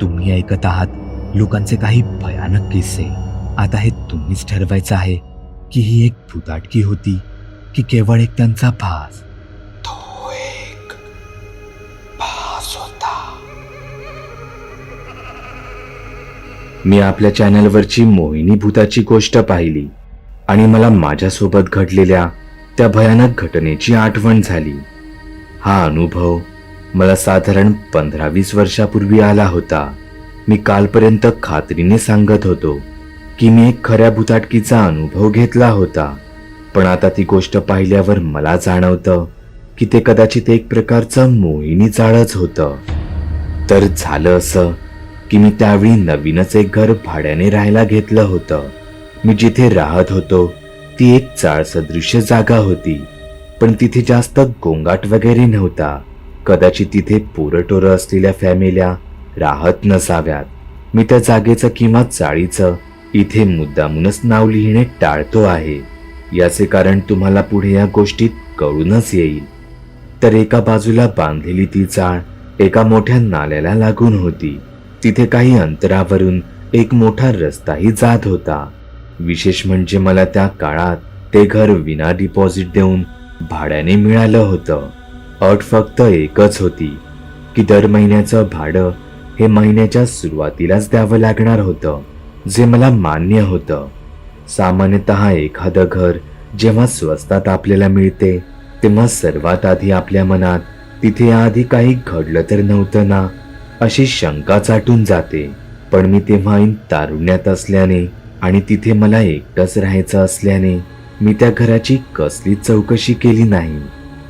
तुम्ही ऐकत आहात लोकांचे काही भयानक किस्से. आता हे तुम्हीच ठरवायचं आहे की ही एक भुताटकी होती की केवळ एक त्यांचा भास. तो एक भास होता. मी आपल्या चॅनलवरची मोहिनी भूताची गोष्ट पाहिली आणि मला माझ्यासोबत घडलेल्या त्या भयानक घटनेची आठवण झाली. हा अनुभव मला साधारण पंधरा वीस वर्षापूर्वी आला होता. मी कालपर्यंत खात्रीने सांगत होतो की मी एक खऱ्या भुताटकीचा अनुभव घेतला होता. पण आता ती गोष्ट पाहिल्यावर मला जाणवतं की ते कदाचित एक प्रकारचं मोहिनी जाळच होतं. तर झालं असं की मी त्यावेळी नवीनच एक घर भाड्याने राहायला घेतलं होतं. मी जिथे राहत होतो ती एक चाळसदृश्य जागा होती. पण तिथे जास्त गोंगाट वगैरे नव्हता. कदाचित तिथे पोरटोरं असलेल्या फॅमिल्या राहत नसाव्यात. मी त्या जागेचं किंवा चाळीचं इथे मुद्दामूनच नाव लिहिणे टाळतो आहे. याचे कारण तुम्हाला पुढे या गोष्टीत कळूनच येईल. तर एका बाजूला बांधलेली ती चाळ एका मोठ्या नाल्याला लागून होती. तिथे काही अंतरावरून एक मोठा रस्ताही जात होता. विशेष म्हणजे मला त्या काळात ते घर विना डिपॉझिट देऊन भाड्याने मिळालं होतं. अट फक्त एकच होती की दर महिन्याचं भाडं हे महिन्याच्या सुरुवातीलाच द्यावं लागणार होतं जे मला मान्य होतं. सामान्यतः एखादं घर जेव्हा स्वस्तात आपल्याला मिळते तेव्हा सर्वात आधी आपल्या मनात तिथे आधी काही घडलं तर नव्हतं ना अशी शंका चाटून जाते. पण मी तेव्हा ऐन तारुण्यात असल्याने आणि तिथे मला एकटंच राहायचं असल्याने मी त्या घराची कसलीच चौकशी केली नाही.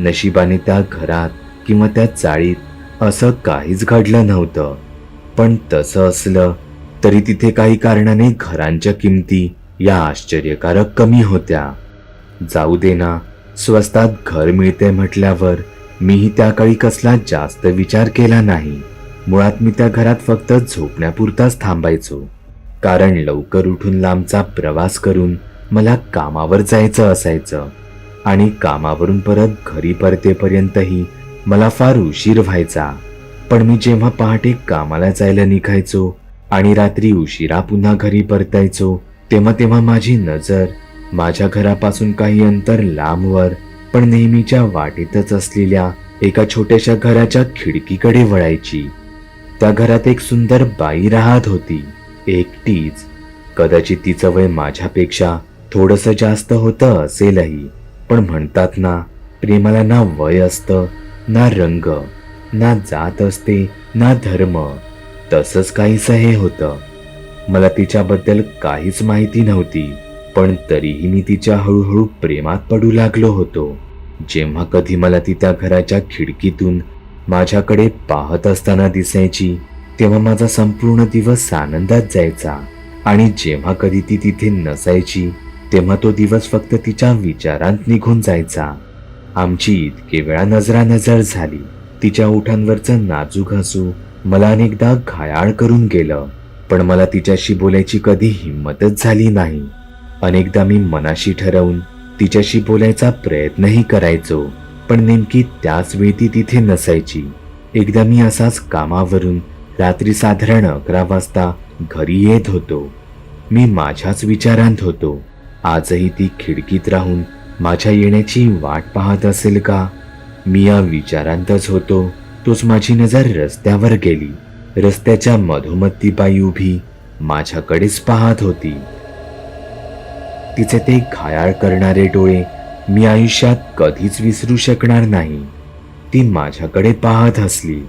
नशिबाने त्या घरात किंवा त्या चाळीत असं काहीच घडलं नव्हतं. पण तसं असलं तरी तिथे काही कारणाने घरांच्या किमती या आश्चर्यकारक कमी होत्या. जाऊ दे ना स्वस्तात घर मिळते म्हटल्यावर मीही त्या काळी कसला जास्त विचार केला नाही. मुळात मी त्या घरात फक्त झोपण्यापुरताच थांबायचो. कारण लवकर उठून लांबचा प्रवास करून मला कामावर जायचं असायचं. आणि कामावरून परत घरी परतेपर्यंतही मला फार उशीर व्हायचा. पण मी जेव्हा पहाटे कामाला जायला निघायचो आणि रात्री उशिरा पुन्हा घरी परतायचो तेव्हा तेव्हा माझी नजर माझ्या घरापासून काही अंतर लांबवर पण नेहमीच्या वाटेतच असलेल्या एका छोट्याशा घराच्या खिडकीकडे वळायची. त्या घरात एक सुंदर बाई राहत होती. एकटीच. कदाचित तिचं वय माझ्यापेक्षा थोडंसं जास्त होतं असेलही. पण म्हणतात ना प्रेमाला ना वय असतं ना रंग ना जात असते ना धर्म. तसंच काहीसं हे होतं. मला तिच्याबद्दल काहीच माहिती नव्हती पण तरीही मी तिच्या हळूहळू प्रेमात पडू लागलो होतो. जेव्हा कधी मला ती त्या घराच्या खिडकीतून माझ्याकडे पाहत असताना दिसायची तेव्हा माझा संपूर्ण दिवस आनंदात जायचा. आणि जेव्हा कधी ती तिथे नसायची तेव्हा तो दिवस फक्त तिच्या विचारांत निघून जायचा. आमची इतके वेळा नजरानजर झाली. तिच्या ओठांवरचं नाजूक हसू मला अनेकदा घायाळ करून गेलं. पण मला तिच्याशी बोलायची कधी हिंमतच झाली नाही. अनेकदा मी मनाशी ठरवून तिच्याशी बोलायचा प्रयत्नही करायचो. पण नेमकी त्याच वेळी ती तिथे नसायची. एकदा मी असाच कामावरून रात्री साधारण अकरा वाजता घरी येत होतो. मी माझ्याच विचारांत होतो. आजही ती खिडकीत राहून माझ्या येण्याची वाट पाहत असेल का? मी या विचारांतच होतो. तोच माझी नजर रस्त्यावर गेली. रस्त्याच्या मधोमध ती बाई उभी माझ्याकडेच पाहत होती. तिचे ते घायाळ करणारे डोळे मी आयुष्यात कधीच विसरू शकणार नाही. ती माझ्याकडे पाहत हसली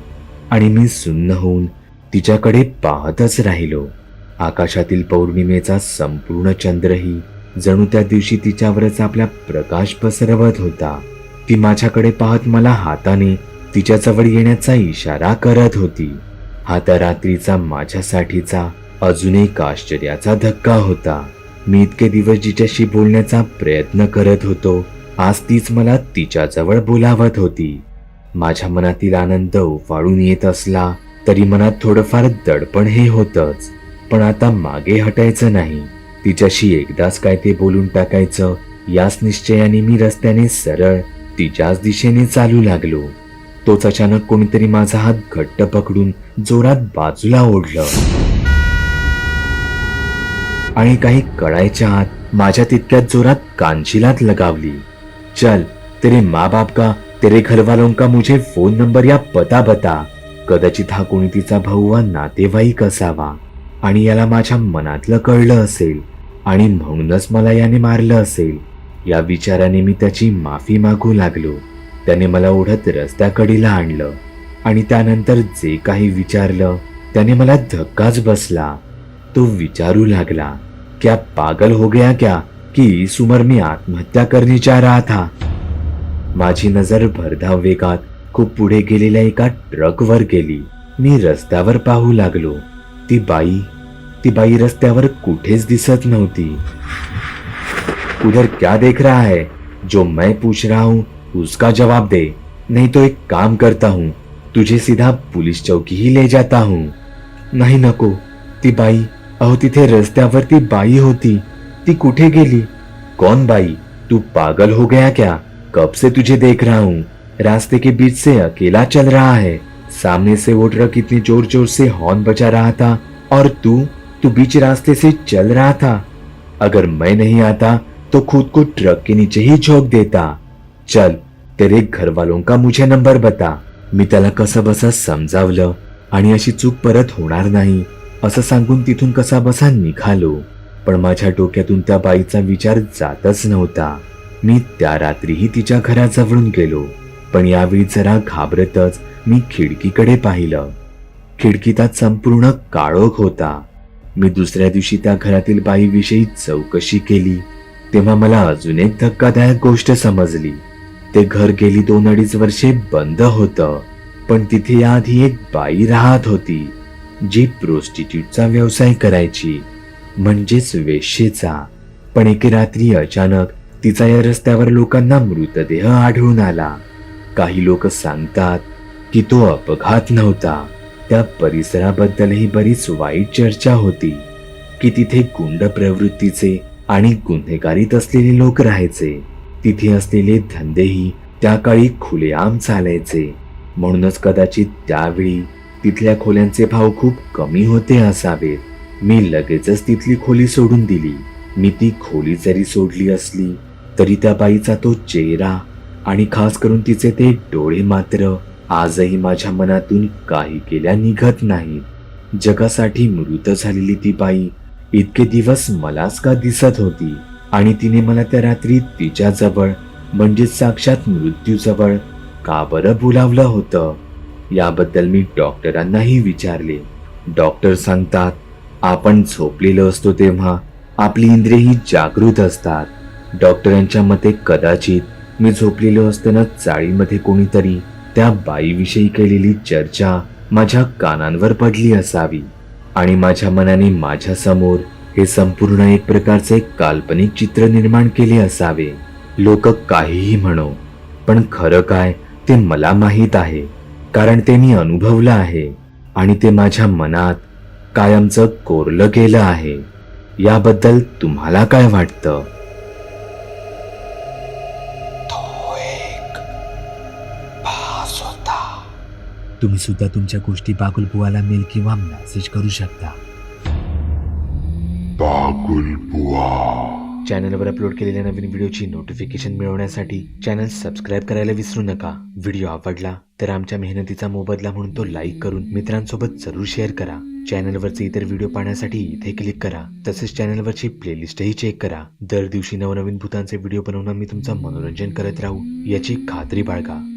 आणि मी सुन्न होऊन तिच्याकडे पाहतच राहिलो. आकाशातील पौर्णिमेचा संपूर्ण चंद्रही जणू त्या दिवशी तिच्यावरच आपला प्रकाश पसरवत होता. ती माझ्याकडे पाहत मला हाताने तिच्याजवळ येण्याचा इशारा करत होती. हा त्या रात्रीचा माझ्यासाठीचा अजून एक आश्चर्याचा धक्का होता. मी इतके दिवस जिच्याशी बोलण्याचा प्रयत्न करत होतो आज तीच मला तिच्याजवळ बोलावत होती. माझ्या मनातील आनंद उफाळून येत असला तरी मनात थोडंफार दडपण हे होतच पण आता मागे हटायचं नाही. तिच्याशी एकदाच काय ते बोलून टाकायचं याच निश्चयाने मी रस्त्याने सरळ तिच्याच दिशेने चालू लागलो. तोच अचानक कोणीतरी माझा हात घट्ट पकडून जोरात बाजूला ओढलं. आणि काही कळायच्या आत माझ्या तितक्याच जोरात कांशिलात लगावली. चल तेरे माँ बाप का तेरे घर वालों का मुझे फोन नंबर या पता बता कदाचित हा कोणी तिचा भाऊ वा नातेवाईक असावा. आणि याला माझ्या मनातलं कळलं असेल आणि म्हणूनच मला याने मारलं असेल. या विचाराने मी त्याची माफी मागू लागलो. त्याने मला ओढत रस्त्याकडीला आणलं आणि त्यानंतर जे काही विचारलं त्याने मला धक्काच बसला. तो विचारू लागला क्या पागल हो गया क्या? कि इस मी में आत्महत्या करने जा रहा था? माझी नजर भरधाव वेगात खूप पुढे गेलेल्या एका ट्रकवर गेली. मी रस्त्यावर पाहू लागलो. ती बाई ती बाई रस्त्यावर कुठेच दिसत नव्हती. उधर क्या देख रहा है? जो मैं पूछ रहा हूँ, उसका जवाब दे. नहीं तो एक काम करता हूँ, तुझे सीधा पुलिस चौकी ही ले जाता हूँ. नाही नको, ती बाई, अहो तिथे रस्त्यावर ती बाई होती. ती कुठे गेली? कौन बाई? तू पागल हो गया क्या? कब से तुझे देख रहा हूँ? रास्ते के बीच से अकेला चल रहा है. सामने से वो ट्रक इतनी जोर जोर से हॉर्न बजा रहा था और तू तू बीच रास्ते से चल रहा था। अगर मैं नहीं आता तो खुद को ट्रक के नीचे ही झोंक देता। चल तेरे घर वालों का मुझे नंबर बता। मी त्याला कसं बसा समजावलं आणि अशी चूक परत होणार नाही असं सांगून तिथून कसा बसा निघालो. पण माझ्या डोक्यातून त्या बाईचा विचार जातच नव्हता. मी त्या रात्रीही तिच्या घराजवळून गेलो. पण यावेळी जरा घाबरतच मी खिडकीकडे पाहिलं. खिडकीतात संपूर्ण काळोख होता. मी दुसऱ्या दिवशी त्या घरातील बाईविषयी चौकशी केली. तेव्हा मला अजून एक धक्कादायक गोष्ट समजली. ते घर गेली दोन अडीच वर्षे बंद होतं. पण तिथे याआधी एक बाई राहत होती जी प्रोस्टिट्यूटचा व्यवसाय करायची म्हणजेच वेश्येचा. पण एके रात्री अचानक तिचा या रस्त्यावर लोकांना मृतदेह आढळून आला. काही लोक सांगतात की तो अपघात नव्हता. त्या परिसराबद्दलही बरीच वाईट चर्चा होती. की तिथे गुंड प्रवृत्तीचे आणि गुन्हेगारीत असलेले लोक राहायचे. तिथे असलेले धंदेही त्या काळी खुलेआम चालायचे. म्हणूनच कदाचित त्यावेळी तिथल्या खोल्यांचे भाव खूप कमी होते असावेत. मी लगेचच तिथली खोली सोडून दिली. मी ती खोली जरी सोडली असली तरी त्या बाईचा तो चेहरा आणि खास करून तिचे ते डोळे मात्र आजही माझ्या मनातून काही केल्या निघत नाहीत. जगासाठी मृत झालेली ती बाई इतके दिवस मलाच का दिसत होती? आणि तिने मला त्या रात्री तिच्या जवळ म्हणजे साक्षात मृत्यूजवळ का बरं बोलावलं होतं? याबद्दल मी डॉक्टरांनाही विचारले. डॉक्टर सांगतात आपण झोपलेलो असतो तेव्हा आपली इंद्रियही जागृत असतात. डॉक्टरांच्या मते कदाचित मी झोपलेलो असताना चाळीमध्ये कोणीतरी त्या बाईविषयी केलेली चर्चा माझ्या कानांवर पडली असावी आणि माझ्या मनाने माझ्यासमोर हे संपूर्ण एक प्रकारचे काल्पनिक चित्र निर्माण केले असावे. लोक काहीही म्हणो पण खरं काय ते मला माहीत आहे कारण ते मी अनुभवलं आहे आणि ते माझ्या मनात कायमचं कोरलं गेलं आहे. याबद्दल तुम्हाला काय वाटतं? तुम्ही सुद्धा तुमच्या गोष्टी बागुल बुवाला मेल किंवा मेसेज करू शकता. बागुल बुआ चॅनलवर अपलोड केलेल्या नवीन व्हिडिओची नोटिफिकेशन मिळवण्यासाठी चॅनल सबस्क्राईब करायला विसरू नका. व्हिडिओ आवडला तर आमच्या मेहनतीचा मोबदला म्हणून तो लाईक करून मित्रांसोबत जरूर शेअर करा. चॅनलवरचे इतर व्हिडिओ पाहण्यासाठी इथे क्लिक करा. तसेच चॅनलवरची प्लेलिस्टही चेक करा. दर दिवशी नवनवीन भूतांचे व्हिडिओ बनवून मी तुमचं मनोरंजन करत राहू. याची खात्री बाळगा.